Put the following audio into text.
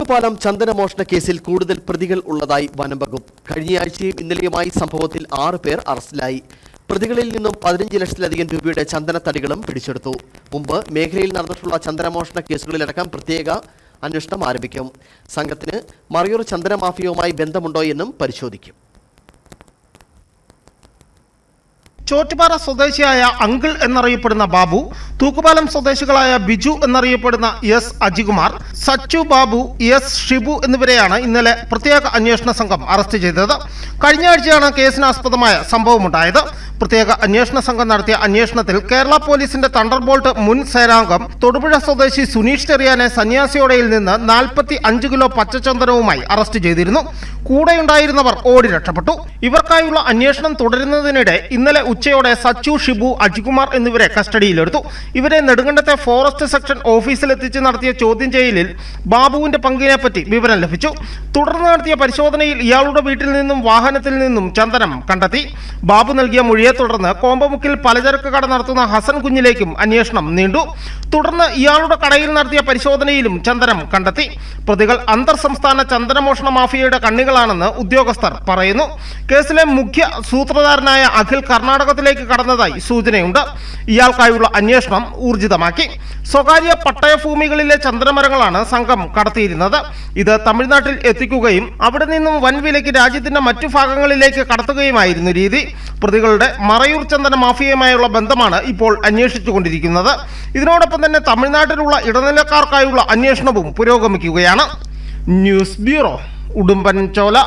തൂക്കുപാലം ചന്ദനമോഷണ കേസിൽ കൂടുതൽ പ്രതികൾ ഉള്ളതായി വനംവകുപ്പ്. കഴിഞ്ഞയാഴ്ചയും ഇന്നലെയുമായി സംഭവത്തിൽ ആറ് പേർ അറസ്റ്റിലായി. പ്രതികളിൽ നിന്നും പതിനഞ്ച് ലക്ഷത്തിലധികം രൂപയുടെ ചന്ദനത്തടികളും പിടിച്ചെടുത്തു. മുമ്പ് മേഖലയിൽ നടന്നിട്ടുള്ള ചന്ദനമോഷണ കേസുകളിലടക്കം പ്രത്യേക അന്വേഷണം ആരംഭിക്കും. സംഘത്തിന് മറയൂർ ചന്ദന മാഫിയവുമായി ബന്ധമുണ്ടോ എന്നും പരിശോധിക്കും. ചോറ്റുപാറ സ്വദേശിയായ അങ്കിൾ എന്നറിയപ്പെടുന്ന ബാബു തൂക്കുപാലം സ്വദേശികളായ ബിജു എന്നറിയപ്പെടുന്ന എസ് അജികുമാർ സച്ചു ബാബു എസ് ഷിബു എന്നിവരെയാണ് ഇന്നലെ പ്രത്യേക അന്വേഷണ സംഘം അറസ്റ്റ് ചെയ്തത്. കഴിഞ്ഞ ആഴ്ചയാണ് കേസിനാസ്പദമായ സംഭവമുണ്ടായത്. പ്രത്യേക അന്വേഷണ സംഘം നടത്തിയ അന്വേഷണത്തിൽ കേരള പോലീസിന്റെ തണ്ടർബോൾട്ട് മുൻ സേനാംഗം തൊടുപുഴ സ്വദേശി സുനീഷ് ചെറിയാനെ സന്യാസിയോടയിൽ നിന്ന് നാൽപ്പത്തി അഞ്ച് കിലോ പച്ചചന്ദനവുമായി അറസ്റ്റ് ചെയ്തിരുന്നു. കൂടെയുണ്ടായിരുന്നവർ ഓടി രക്ഷപ്പെട്ടു. ഇവർക്കായുള്ള അന്വേഷണം തുടരുന്നതിനിടെ ഇന്നലെ ഉച്ചയോടെ സച്ചു ഷിബു അജികുമാർ എന്നിവരെ കസ്റ്റഡിയിലെടുത്തു. ഇവരെ നെടുങ്കണ്ടത്തെ ഫോറസ്റ്റ് സെക്ഷൻ ഓഫീസിലെത്തിച്ച് നടത്തിയ ചോദ്യം ചെയ്യലിൽ ബാബുവിന്റെ പങ്കിനെ പറ്റി വിവരം ലഭിച്ചു. തുടർന്ന് നടത്തിയ പരിശോധനയിൽ ഇയാളുടെ വീട്ടിൽ നിന്നും വാഹനത്തിൽ നിന്നും ചന്ദനം കണ്ടെത്തി. ബാബു നൽകിയ മൊഴിയെ തുടർന്ന് കോമ്പമുക്കിൽ പലചരക്ക് കട നടത്തുന്ന ഹസൻ കുഞ്ഞിലേക്കും അന്വേഷണം നീണ്ടു. തുടർന്ന് ഇയാളുടെ കടയിൽ നടത്തിയ പരിശോധനയിലും ചന്ദനം കണ്ടെത്തി. പ്രതികൾ അന്തർ സംസ്ഥാന ചന്ദനമോഷണ മാഫിയയുടെ കണ്ണികളാണെന്ന് ഉദ്യോഗസ്ഥർ പറയുന്നു. കേസിലെ മുഖ്യ സൂത്രധാരനായ അഖിൽ കർണാടകത്തിലേക്ക് കടന്നതായി സൂചനയുണ്ട്. ഇയാൾക്കായുള്ള അന്വേഷണം ഊർജിതമാക്കി. സ്വകാര്യ പട്ടയഭൂമികളിലെ ചന്ദനമരങ്ങളാണ് സംഘം കടത്തിയിരുന്നത്. ഇത് തമിഴ്നാട്ടിൽ എത്തിക്കുകയും അവിടെ നിന്നും വൻവിലയ്ക്ക് രാജ്യത്തിന്റെ മറ്റു ഭാഗങ്ങളിലേക്ക് കടത്തുകയുമായിരുന്നു രീതി. പ്രതികളുടെ മറയൂർ ചന്ദന മാഫിയയുമായുള്ള ബന്ധമാണ് ഇപ്പോൾ അന്വേഷിച്ചുകൊണ്ടിരിക്കുന്നത്. ഇതിനോടൊപ്പം തന്നെ തമിഴ്നാട്ടിലുള്ള ഇടനിലക്കാർക്കായുള്ള അന്വേഷണവും പുരോഗമിക്കുകയാണ്. ന്യൂസ് ബ്യൂറോ ഉടുമ്പൻ ചോല